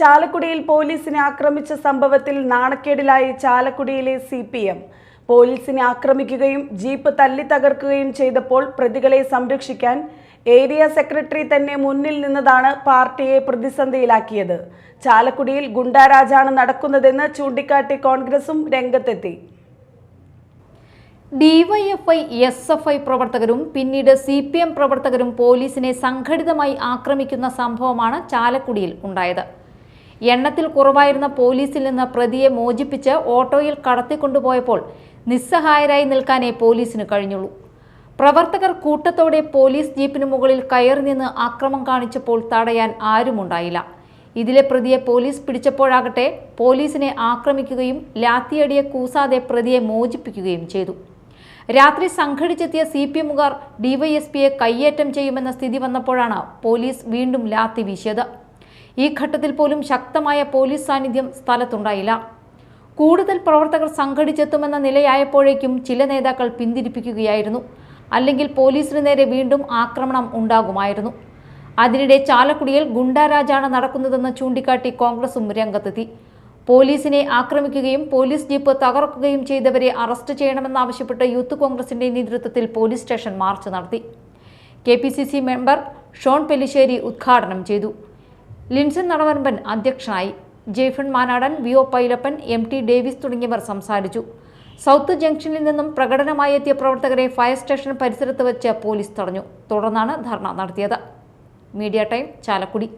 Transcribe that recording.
ചാലക്കുടിയിൽ പോലീസിനെ ആക്രമിച്ച സംഭവത്തിൽ നാണക്കേടിലായി ചാലക്കുടിയിലെ സി പി എം. പോലീസിനെ ആക്രമിക്കുകയും ജീപ്പ് തല്ലി തകർക്കുകയും ചെയ്തപ്പോൾ പ്രതികളെ സംരക്ഷിക്കാൻ ഏരിയ സെക്രട്ടറി തന്നെ മുന്നിൽ നിന്നതാണ് പാർട്ടിയെ പ്രതിസന്ധിയിലാക്കിയത്. ചാലക്കുടിയിൽ ഗുണ്ടാരാജാണ് നടക്കുന്നതെന്ന് ചൂണ്ടിക്കാട്ടി കോൺഗ്രസും രംഗത്തെത്തി. ഡിവൈഎഫ്ഐ എസ് എഫ് ഐ പ്രവർത്തകരും പിന്നീട് സി പി എം പ്രവർത്തകരും പോലീസിനെ സംഘടിതമായി ആക്രമിക്കുന്ന സംഭവമാണ് ചാലക്കുടിയിൽ ഉണ്ടായത്. എണ്ണത്തിൽ കുറവായിരുന്ന പോലീസിൽ നിന്ന് പ്രതിയെ മോചിപ്പിച്ച് ഓട്ടോയിൽ കടത്തിക്കൊണ്ടുപോയപ്പോൾ നിസ്സഹായരായി നിൽക്കാനേ പോലീസിന് കഴിഞ്ഞുള്ളൂ. പ്രവർത്തകർ കൂട്ടത്തോടെ പോലീസ് ജീപ്പിന് മുകളിൽ കയറി നിന്ന് ആക്രമം കാണിച്ചപ്പോൾ തടയാൻ ആരുമുണ്ടായില്ല. ഇതിലെ പ്രതിയെ പോലീസ് പിടിച്ചപ്പോഴാകട്ടെ പോലീസിനെ ആക്രമിക്കുകയും ലാത്തിയടിയെ കൂസാതെ പ്രതിയെ മോചിപ്പിക്കുകയും ചെയ്തു. രാത്രി സംഘടിച്ചെത്തിയ സി പി എമ്മുകാർ ഡിവൈഎസ്പിയെ കയ്യേറ്റം ചെയ്യുമെന്ന സ്ഥിതി വന്നപ്പോഴാണ് പോലീസ് വീണ്ടും ലാത്തി വീശിയത്. ഈ ഘട്ടത്തിൽ പോലും ശക്തമായ പോലീസ് സാന്നിധ്യം സ്ഥലത്തുണ്ടായില്ല. കൂടുതൽ പ്രവർത്തകർ സംഘടിച്ചെത്തുമെന്ന നിലയായപ്പോഴേക്കും ചില നേതാക്കൾ പിന്തിരിപ്പിക്കുകയായിരുന്നു. അല്ലെങ്കിൽ പോലീസിന് നേരെ വീണ്ടും ആക്രമണം ഉണ്ടാകുമായിരുന്നു. അതിനിടെ ചാലക്കുടിയിൽ ഗുണ്ടാരാജാണ് നടക്കുന്നതെന്ന് ചൂണ്ടിക്കാട്ടി കോൺഗ്രസും രംഗത്തെത്തി. പോലീസിനെ ആക്രമിക്കുകയും പോലീസ് ജീപ്പ് തകർക്കുകയും ചെയ്തവരെ അറസ്റ്റ് ചെയ്യണമെന്നാവശ്യപ്പെട്ട് യൂത്ത് കോൺഗ്രസിന്റെ നേതൃത്വത്തിൽ പോലീസ് സ്റ്റേഷൻ മാർച്ച് നടത്തി. കെ മെമ്പർ ഷോൺ പെല്ലിശ്ശേരി ഉദ്ഘാടനം ചെയ്തു. ലിൻസൺ നടവരമ്പൻ അധ്യക്ഷനായി. Jaifun Manadan V O Pailappan M T Davis തുടങ്ങിയവർ സംസാരിച്ചു. സൗത്ത് ജംഗ്ഷനിൽ നിന്നും പ്രകടനമായി എത്തിയ പ്രവർത്തകരെ ഫയർ സ്റ്റേഷൻ പരിസരത്ത് വെച്ച് പോലീസ് തടഞ്ഞു. തുടർന്നാണ് ധർണ നടത്തിയത്. Media time Chalakudy.